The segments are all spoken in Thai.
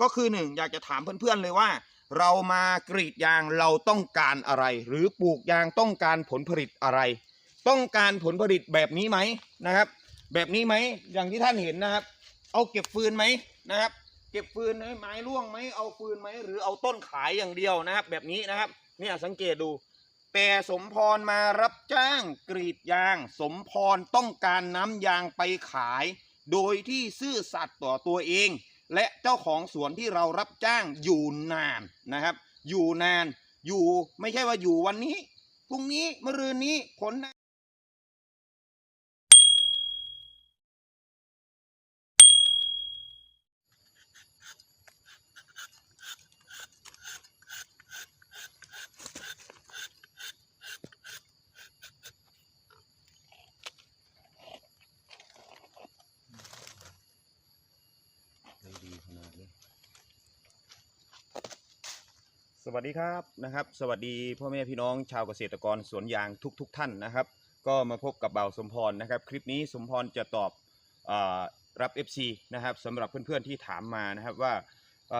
ก็คือหนึ่งอยากจะถามเพื่อนๆเลยว่า เรามากรีดยางเราต้องการอะไร หรือปลูกยางต้องการผลผลิตอะไร ต้องการผลผลิตแบบนี้ไหมนะครับ แบบนี้ไหมอย่างที่ท่านเห็นนะครับ เอาเก็บฟืนไหมนะครับ เก็บฟืนไหมไม้ร่วงไหมเอาฟืนไหมหรือเอาต้นขายอย่างเดียวนะครับ แบบนี้นะครับเนี่ยสังเกตดูแต่สมพรมารับจ้างกรีดยาง สมพรต้องการน้ำยางไปขาย โดยที่ซื่อสัตย์ต่อตัวเอง และเจ้าของสวนที่เรารับจ้างอยู่นานนะครับ อยู่นานอยู่ไม่ใช่ว่าอยู่วันนี้พรุ่งนี้มะรืนนี้ผลนะ สวัสดีครับนะครับ สวัสดีพ่อแม่พี่น้องชาวเกษตรกรสวนยางทุกๆทท่านนะครับ ก็มาพบกับเบาสมพรนะครับ คลิปนี้สมพรจะตอบอรับ FC นะครับสำหรับเพื่อนๆที่ถามมานะครับว่า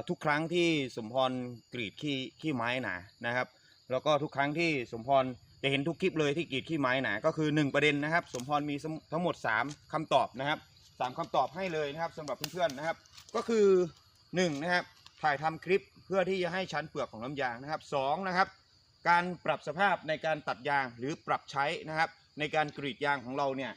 ทุกครั้งที่สมพรกรีดขี้ขี้ไม้หนานะครับ แล้วก็ทุกครั้งที่สมพรจะเห็นทุกคลิปเลยที่กรีดขี้ไม้หนาก็คือ 1 ประเด็นนะครับ สมพรมีทั้งหมด 3คำตอบนะครับสามคำตอบให้เลยนะครับสำหรับเพื่อนๆนะครับ ก็คือ1นะครับถ่ายทำคลิป เพื่อที่จะให้ชั้นเปลือกของน้ำยางนะครับสองนะครับ การปรับสภาพในการตัดยางหรือปรับใช้นะครับ ในการกรีดยางของเราเนี่ย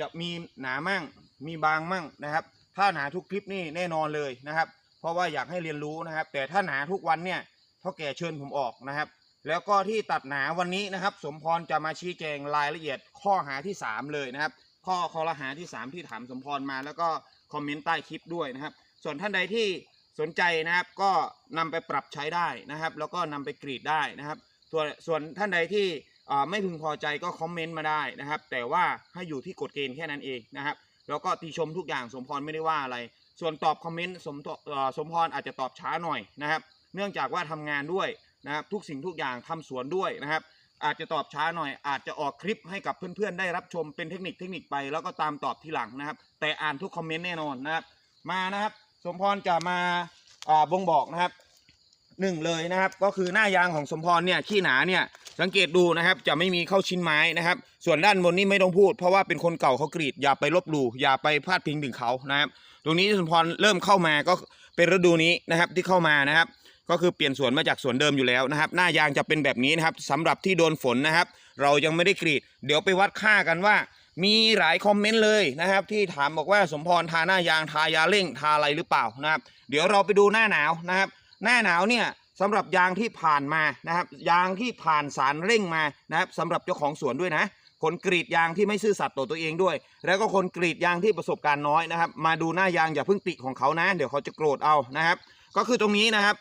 จะมีหนามั่งมีบางมั่งนะครับ ถ้าหนาทุกคลิปนี่แน่นอนเลยนะครับ เพราะว่าอยากให้เรียนรู้นะครับ แต่ถ้าหนาทุกวันเนี่ยเท่าแก่เชิญผมออกนะครับ แล้วก็ที่ตัดหนาวันนี้นะครับ สมพรจะมาชี้แจงรายละเอียดข้อหาที่ 3 เลยนะครับ ข้อข้อละหาที่ 3 ที่ถามสมพรมาแล้วก็คอมเมนต์ใต้คลิปด้วยนะครับ ส่วนท่านใดที่ สนใจนะครับก็นำไปปรับใช้ได้นะครับ แล้วก็นำไปกรีดได้นะครับส่วนส่วนท่านใดที่ไม่พึงพอใจก็คอมเมนต์มาได้นะครับ แต่ว่าให้อยู่ที่กฎเกณฑ์แค่นั้นเองนะครับ แล้วก็ติชมทุกอย่างสมพรไม่ได้ว่าอะไร ส่วนตอบคอมเมนต์สมสมพรอาจจะตอบช้าหน่อยนะครับ เนื่องจากว่าทำงานด้วยนะครับทุกสิ่งทุกอย่างทำสวนด้วยนะครับ อาจจะตอบช้าหน่อย อาจจะออกคลิปให้กับเพื่อนๆ ได้รับชมเป็นเทคนิคเทคนิคไป แล้วก็ตามตอบทีหลังนะครับ แต่อ่านทุกคอมเมนต์แน่นอนนะครับ มานะครับ สมพรจะมาบ่งบอกนะครับหนึ่งเลยนะครับ ก็คือหน้ายางของสมพรเนี่ยขี้หนาเนี่ยสังเกตดูนะครับ จะไม่มีเข้าชิ้นไม้นะครับ ส่วนด้านบนนี่ไม่ต้องพูด เพราะว่าเป็นคนเก่าเขากรีด อย่าไปลบหลู่อย่าไปพลาดพิงถึงเขานะครับ ตรงนี้สมพรเริ่มเข้ามาก็เป็นฤดูนี้นะครับที่เข้ามานะครับ ก็คือเปลี่ยนสวนมาจากสวนเดิมอยู่แล้วนะครับ หน้ายางจะเป็นแบบนี้นะครับสำหรับที่โดนฝนนะครับ เรายังไม่ได้กรีด เดี๋ยวไปวัดค่ากันว่า มีหลายคอมเมนต์เลยนะครับ ที่ถามบอกว่าสมพรทาหน้ายางทายาเร่งทาอะไรหรือเปล่านะครับ เดี๋ยวเราไปดูหน้าหนาวนะครับ หน้าหนาวเนี่ยสำหรับยางที่ผ่านมานะครับ ยางที่ผ่านสารเร่งมานะครับสำหรับเจ้าของสวนด้วยนะ คนกรีดยางที่ไม่ซื่อสัตย์ต่อตัวเองด้วย แล้วก็คนกรีดยางที่ประสบการณ์น้อยนะครับ มาดูหน้ายางอย่าเพิ่งติของเขานะ เดี๋ยวเขาจะโกรธเอานะครับ ก็คือตรงนี้นะครับ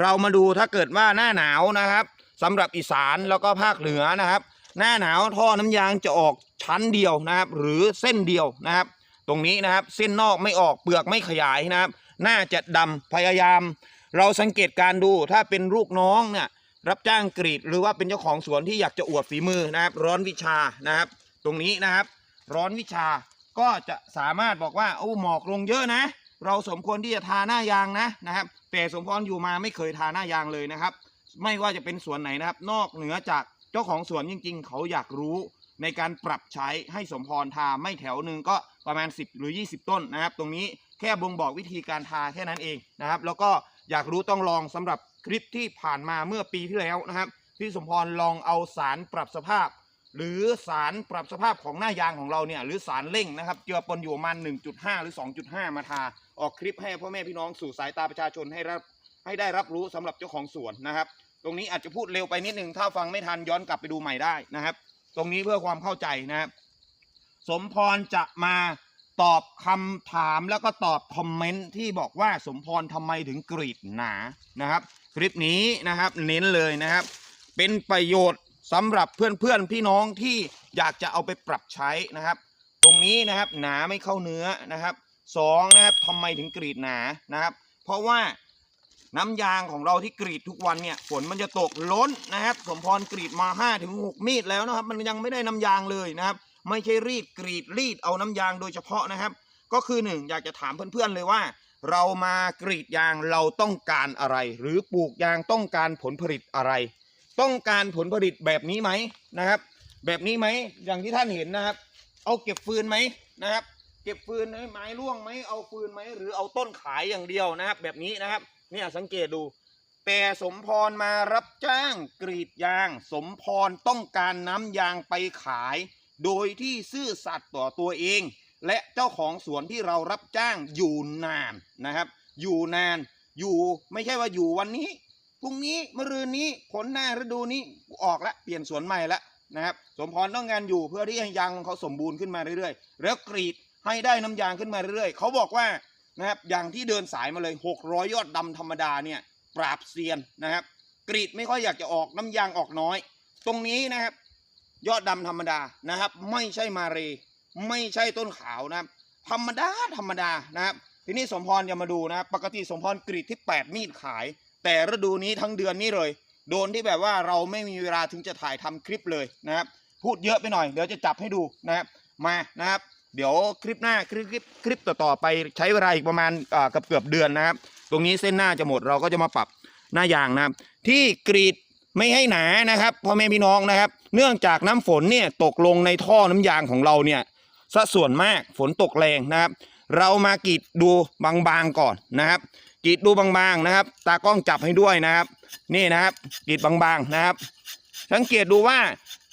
เรามาดูถ้าเกิดว่าหน้าหนาวนะครับสำหรับอีสานแล้วก็ภาคเหนือนะครับ หน้าหนาวท่อน้ำยางจะออกชั้นเดียวนะครับ หรือเส้นเดียวนะครับ ตรงนี้นะครับเส้นนอกไม่ออกเปลือกไม่ขยายนะครับน่าจะดำพยายาม เราสังเกตการดูถ้าเป็นลูกน้องเนี่ยรับจ้างกรีดหรือว่าเป็นเจ้าของสวนที่อยากจะอวดฝีมือนะครับ ร้อนวิชานะครับ ตรงนี้นะครับ ร้อนวิชาก็จะสามารถบอกว่าโอ้หมอกลงเยอะนะ เราสมควรที่จะทาหน้ายางนะนะครับ แต่สมพรอยู่มาไม่เคยทาหน้ายางเลยนะครับ ไม่ว่าจะเป็นสวนไหนนะครับ นอกเหนือจาก จ้าของสวนจริง ๆ เขาอยากรู้ในการปรับใช้ให้สมพรทาไม่แถวหนึ่งก็ประมาณ 10 หรือ 20 ต้นนะครับ ตรงนี้แค่บ่งบอกวิธีการทาแค่นั้นเองนะครับ แล้วก็อยากรู้ต้องลองสำหรับคลิปที่ผ่านมาเมื่อปีที่แล้วนะครับพี่สมพรลองเอาสารปรับสภาพ หรือสารปรับสภาพของหน้ายางของเราเนี่ยหรือสารเร่งนะครับเจือปนอยู่ประมาณ1.5 หรือ 2.5 มาทา ออกคลิปให้พ่อแม่พี่น้องสู่สายตาประชาชนให้รับให้ได้รับรู้สำหรับเจ้าของสวนนะครับ ตรงนี้อาจจะพูดเร็วไปนิดนึงถ้าฟังไม่ทันย้อนกลับไปดูใหม่ได้นะครับ ตรงนี้เพื่อความเข้าใจนะครับ สมพรจะมาตอบคำถามแล้วก็ตอบคอมเมนต์ที่บอกว่าสมพรทำไมถึงกรีดหนานะครับ คลิปนี้นะครับเน้นเลยนะครับ เป็นประโยชน์สำหรับเพื่อนๆพี่น้องที่อยากจะเอาไปปรับใช้นะครับ ตรงนี้นะครับหนาไม่เข้าเนื้อนะครับสองนะครับทำไมถึงกรีดหนานะครับ เพราะว่า น้ำยางของเราที่กรีดทุกวันเนี่ยฝนมันจะตกล้นนะครับ สมพรกรีดมา5้าถึงหมีดแล้วนะครับ มันยังไม่ได้น้ำยางเลยนะครับ ไม่ใช่รีดกรีดรีดเอาน้ำยางโดยเฉพาะนะครับ ก็คือหนึ่งอยากจะถามเพื่อนๆเลยว่า เรามากรีดยางเราต้องการอะไร หรือปลูกยางต้องการผลผลิตอะไร ต้องการผลผลิตแบบนี้ไหมนะครับ แบบนี้ไหมอย่างที่ท่านเห็นนะครับ เอาเก็บฟืนไหมนะครับ เก็บฟืนไหมไม้ร่วงไหมเอาฟืนไหมหรือเอาต้นขายอย่างเดียวนะครับ แบบนี้นะครับ เนี่ยสังเกตดู แต่สมพรมารับจ้างกรีดยาง สมพรต้องการน้ำยางไปขาย โดยที่ซื่อสัตย์ต่อตัวเอง และเจ้าของสวนที่เรารับจ้างอยู่นานนะครับ อยู่นานอยู่ไม่ใช่ว่าอยู่วันนี้พรุ่งนี้มะรืนนี้ผลหน้าฤดูนี้ออกละเปลี่ยนสวนใหม่ละนะครับ สมพรต้องงานอยู่เพื่อที่ให้ยางเขาสมบูรณ์ขึ้นมาเรื่อยๆ แล้วกรีดให้ได้น้ำยางขึ้นมาเรื่อยๆ เขาบอกว่า นะครับอย่างที่เดินสายมาเลย 600 ยอดดำธรรมดาเนี่ยปราบเซียนนะครับ กรีดไม่ค่อยอยากจะออกน้ำยางออกน้อย ตรงนี้นะครับ ยอดดำธรรมดานะครับ ไม่ใช่มาเร ไม่ใช่ต้นขาวนะครับ ธรรมดาธรรมดานะครับ ทีนี้สมพรจะมาดูนะครับ ปกติสมพรกรีดที่ 8 มีดขาย แต่ฤดูนี้ทั้งเดือนนี้เลย โดนที่แบบว่าเราไม่มีเวลาถึงจะถ่ายทำคลิปเลยนะครับ พูดเยอะไปหน่อยเดี๋ยวจะจับให้ดูนะครับมานะครับ เดี๋ยวคลิปหน้าคลิปคลิปคลิปต่อๆไปใช้เวลาอีกประมาณเกือบเกือบเดือนนะครับ ตรงนี้เส้นหน้าจะหมดเราก็จะมาปรับหน้ายางนะครับ ที่กรีดไม่ให้หนานะครับพ่อแม่พี่น้องนะครับ เนื่องจากน้ำฝนเนี่ยตกลงในท่อน้ำยางของเราเนี่ยซะส่วนมากฝนตกแรงนะครับ เรามากรีดดูบางๆก่อนนะครับกรีดดูบางๆนะครับ ตากล้องจับให้ด้วยนะครับ นี่นะครับกรีดบางๆนะครับ สังเกตดูว่า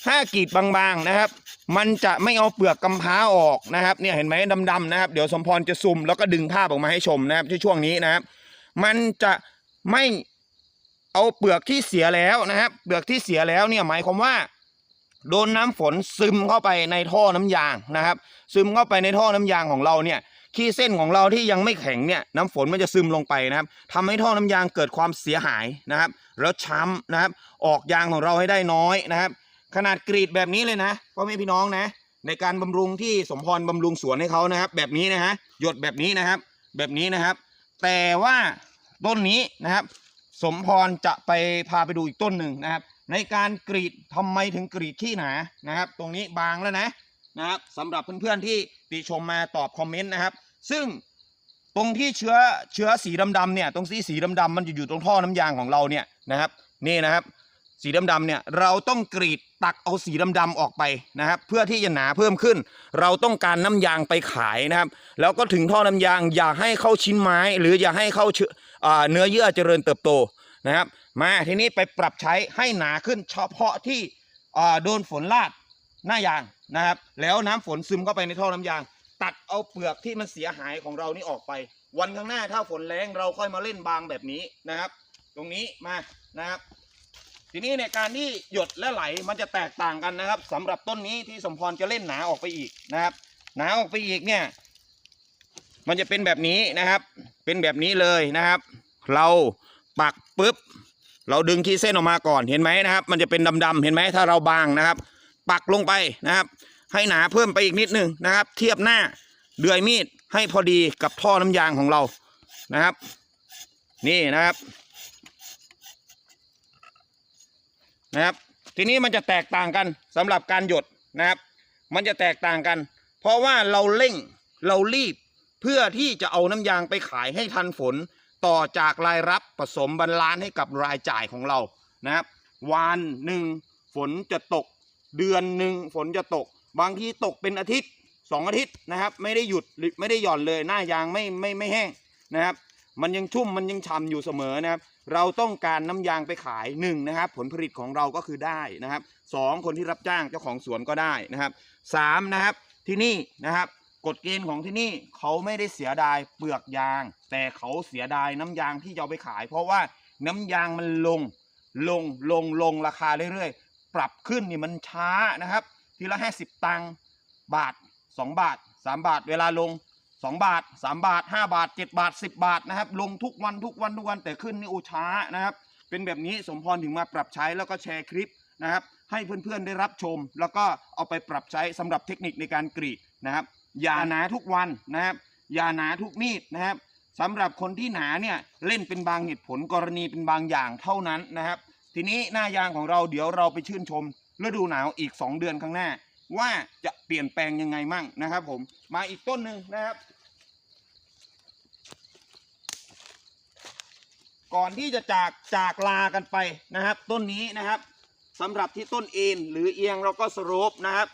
ถ้ากรีดบางๆนะครับ มันจะไม่เอาเปลือกกำพร้าออกนะครับเนี่ยเห็นไหมดำๆนะครับ เดี๋ยวสมพรจะซุ่มแล้วก็ดึงภาพออกมาให้ชมนะครับที่ช่วงนี้นะครับ มันจะไม่เอาเปลือกที่เสียแล้วนะครับ เปลือกที่เสียแล้วเนี่ยหมายความว่าโดนน้ำฝนซึมเข้าไปในท่อน้ำยางนะครับ ซึมเข้าไปในท่อน้ำยางของเราเนี่ยขี้เส้นของเราที่ยังไม่แข็งเนี่ยน้ำฝนมันจะซึมลงไปนะครับทำให้ท่อน้ำยางเกิดความเสียหายนะครับ แล้วช้ำนะครับ ออกยางของเราให้ได้น้อยนะครับ ขนาดกรีดแบบนี้เลยนะพ่อแม่พี่น้องนะ ในการบำรุงที่สมพรบำรุงสวนให้เขานะครับ แบบนี้นะฮะหยดแบบนี้นะครับ แบบนี้นะครับ แต่ว่าต้นนี้นะครับ สมพรจะไปพาไปดูอีกต้นหนึ่งนะครับ ในการกรีดทำไมถึงกรีดขี้หนานะครับ ตรงนี้บางแล้วนะนะครับสำหรับเพื่อนๆที่ติชมมาตอบคอมเมนต์นะครับ ซึ่งตรงที่เชื้อเชื้อสีดำๆเนี่ยตรงที่สีดำๆมันจะอยู่ตรงท่อน้ำยางของเราเนี่ยนะครับ นี่นะครับ สีดำๆเนี่ยเราต้องกรีดตักเอาสีดำๆออกไปนะครับ เพื่อที่จะหนาเพิ่มขึ้น เราต้องการน้ำยางไปขายนะครับ แล้วก็ถึงท่อน้ำยางอย่าให้เข้าชิ้นไม้ หรืออย่าให้เข้าเชื้อเนื้อเยื่อเจริญเติบโตนะครับ มาทีนี้ไปปรับใช้ให้หนาขึ้นเฉพาะที่โดนฝนลาดหน้ายางนะครับ แล้วน้ำฝนซึมเข้าไปในท่อน้ำยาง ตัดเอาเปลือกที่มันเสียหายของเรานี่ออกไป วันข้างหน้าถ้าฝนแรงเราค่อยมาเล่นบางแบบนี้นะครับ ตรงนี้มานะครับ ทีนี้ในการที่หยดและไหลมันจะแตกต่างกันนะครับสำหรับต้นนี้ที่สมพรจะเล่นหนาออกไปอีกนะครับ หนาออกไปอีกเนี่ย มันจะเป็นแบบนี้นะครับ เป็นแบบนี้เลยนะครับ เราปักปุ๊บ เราดึงขี้เส้นออกมาก่อนเห็นไหมนะครับ มันจะเป็นดำๆเห็นไหมถ้าเราบางนะครับ ปักลงไปนะครับ ให้หนาเพิ่มไปอีกนิดหนึงนะครับ เทียบหน้าเดือยมีดให้พอดีกับท่อน้ำยางของเรานะครับ นี่นะครับ นะครับ ทีนี้มันจะแตกต่างกันสำหรับการหยดนะครับ มันจะแตกต่างกัน เพราะว่าเราเร่งเรารีบเพื่อที่จะเอาน้ำยางไปขายให้ทันฝน ต่อจากรายรับผสมบรรลานให้กับรายจ่ายของเรานะครับวันหนึ่งฝนจะตก เดือนหนึ่งฝนจะตก บางทีตกเป็นอาทิตย์สองอาทิตย์นะครับ ไม่ได้หยุดหรือไม่ได้หย่อนเลยหน้ายางไม่ไม่ไม่แห้งนะครับ มันยังชุ่มมันยังฉ่ำอยู่เสมอนะครับ เราต้องการน้ำยางไปขายหนึ่งนะครับผลผลิตของเราก็คือได้นะครับสองคนที่รับจ้างเจ้าของสวนก็ได้นะครับสามนะครับที่นี่นะครับกฎเกณฑ์ของที่นี่เขาไม่ได้เสียดายเปลือกยาง แต่เขาเสียดายน้ำยางที่จะเอาไปขาย เพราะว่าน้ำยางมันลงลงลงลงราคาเรื่อยๆ ปรับขึ้นนี่มันช้านะครับ ทีละห้าสิบตังค์บาทสองบาทสามบาท เวลาลง สองบาทสามบาทห้าบาทเจ็ดบาทสิบบาทนะครับ ลงทุกวันทุกวันทุกวันแต่ขึ้นนี่โอช้านะครับ เป็นแบบนี้สมพรถึงมาปรับใช้แล้วก็แชร์คลิปนะครับ ให้เพื่อนๆได้รับชม แล้วก็เอาไปปรับใช้สำหรับเทคนิคในการกรีดนะครับอย่าหนาทุกวันนะครับอย่าหนาทุกมีดนะครับสำหรับคนที่หนาเนี่ยเล่นเป็นบางเหตุผลกรณีเป็นบางอย่างเท่านั้นนะครับ ทีนี้หน้ายางของเราเดี๋ยวเราไปชื่นชมฤดูหนาวอีก 2 เดือนข้างหน้า ว่าจะเปลี่ยนแปลงยังไงมั่งนะครับผมมาอีกต้นหนึ่งนะครับ ก่อนที่จะจากจากลากันไปนะครับ ต้นนี้นะครับสำหรับที่ต้นเอ็นหรือเอียงเราก็สโลปนะครับ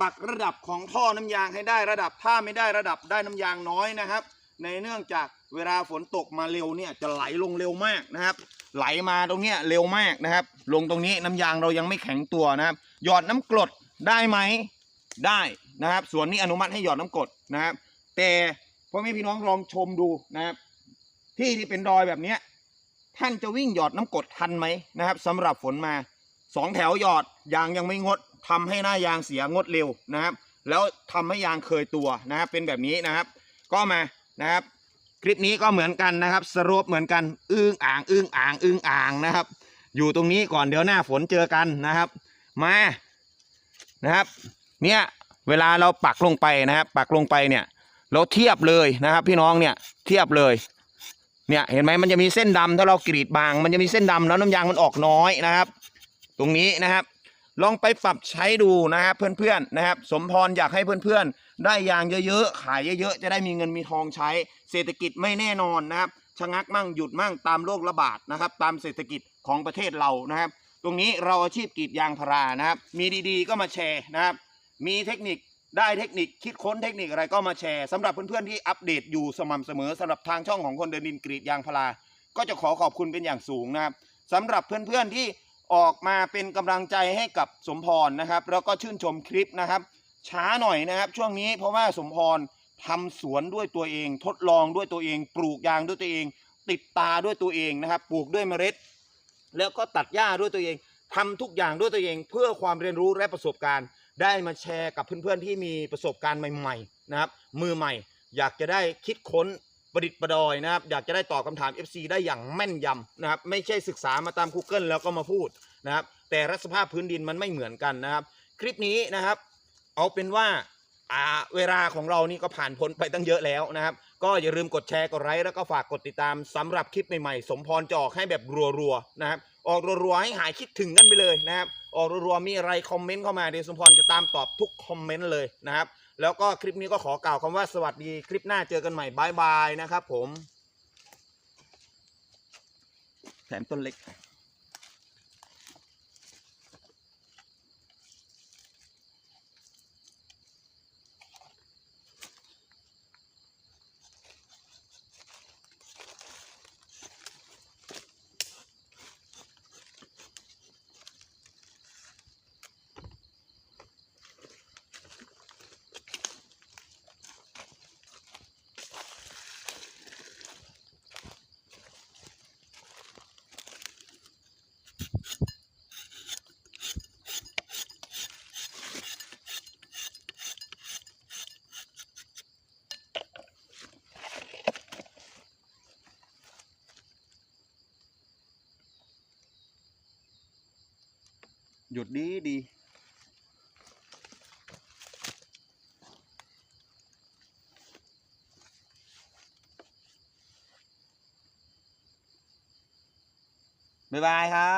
ปักระดับของท่อน้ำยางให้ได้ระดับถ้าไม่ได้ระดับได้น้ำยางน้อยนะครับ ในเนื่องจากเวลาฝนตกมาเร็วเนี่ยจะไหลลงเร็วมากนะครับ ไหลมาตรงเนี้ยเร็วมากนะครับ ลงตรงนี้น้ำยางเรายังไม่แข็งตัวนะครับ หยอดน้ำกรดได้ไหมได้นะครับส่วนนี้อนุมัติให้หยอดน้ำกรดนะครับ แต่พ่อแม่พี่น้องลองชมดูนะครับ ที่ที่เป็นรอยแบบเนี้ย ท่านจะวิ่งหยอดน้ำกดทันไหมนะครับสำหรับฝนมาสองแถวหยอดยางยังไม่งดทำให้หน้ายางเสียงดเร็วนะครับ แล้วทำให้ยางเคยตัวนะครับเป็นแบบนี้นะครับ ก็มานะครับ คลิปนี้ก็เหมือนกันนะครับ สรุปเหมือนกันอึ้งอ่างอึ้งอ่างอึ้งอ่างนะครับ อยู่ตรงนี้ก่อนเดี๋ยวหน้าฝนเจอกันนะครับ มานะครับ เนี่ยเวลาเราปักลงไปนะครับ ปักลงไปเนี่ย เราเทียบเลยนะครับ พี่น้องเนี่ยเทียบเลย เนี่ยเห็นไหมมันจะมีเส้นดำถ้าเรากรีดบาง มันจะมีเส้นดำแล้วน้ำยางมันออกน้อยนะครับ ตรงนี้นะครับ ลองไปปรับใช้ดูนะครับเพื่อนๆนะครับ สมพรอยากให้เพื่อนๆ ได้ยางเยอะๆ ขายเยอะๆ จะได้มีเงินมีทองใช้ เศรษฐกิจไม่แน่นอนนะครับชะงักมั่งหยุดมั่งตามโรคระบาดนะครับ ตามเศรษฐกิจของประเทศเรานะครับ ตรงนี้เราอาชีพกรีดยางพารานะครับ มีดีๆ ก็มาแชร์นะครับ มีเทคนิค ได้เทคนิคคิดค้นเทคนิคอะไรก็มาแชร์สำหรับเพื่อนๆที่อัปเดตอยู่สม่ำเสมอสำหรับทางช่องของคนเดินดินกรีดยางพารา ก็จะขอขอบคุณเป็นอย่างสูงนะครับสำหรับเพื่อนๆที่ออกมาเป็นกำลังใจให้กับสมพรนะครับ แล้วก็ชื่นชมคลิปนะครับ ช้าหน่อยนะครับ ช่วงนี้เพราะว่าสมพรทำสวนด้วยตัวเอง ทดลองด้วยตัวเอง ปลูกยางด้วยตัวเอง ติดตาด้วยตัวเองนะครับ ปลูกด้วยเมล็ด แล้วก็ตัดหญ้าด้วยตัวเองทำทุกอย่างด้วยตัวเอง เพื่อความเรียนรู้และประสบการณ์ ได้มาแชร์กับเพื่อนๆที่มีประสบการณ์ใหม่ๆนะครับมือใหม่ อยากจะได้คิดค้นประดิษฐ์ประดอยนะครับ อยากจะได้ตอบคำถาม FC ได้อย่างแม่นยำนะครับ ไม่ใช่ศึกษามาตาม Google แล้วก็มาพูดนะครับ แต่รัฐสภาพพื้นดินมันไม่เหมือนกันนะครับ คลิปนี้นะครับ เอาเป็นว่าอ่าเวลาของเรานี่ก็ผ่านพ้นไปตั้งเยอะแล้วนะครับ ก็อย่าลืมกดแชร์กดไลค์แล้วก็ฝากกดติดตามสำหรับคลิปใหม่ๆ สมพรจะออกให้แบบรัวๆนะครับ ออกรัวๆให้หายคิดถึงกันไปเลยนะครับ ออกรัวๆมีอะไรคอมเมนต์เข้ามาเดชสมพรจะตามตอบทุกคอมเมนต์เลยนะครับ แล้วก็คลิปนี้ก็ขอกล่าวคำว่าสวัสดีคลิปหน้าเจอกันใหม่บายบายนะครับผมแถมต้นเล็ก ยุดดีดีบ๊ายบายครับ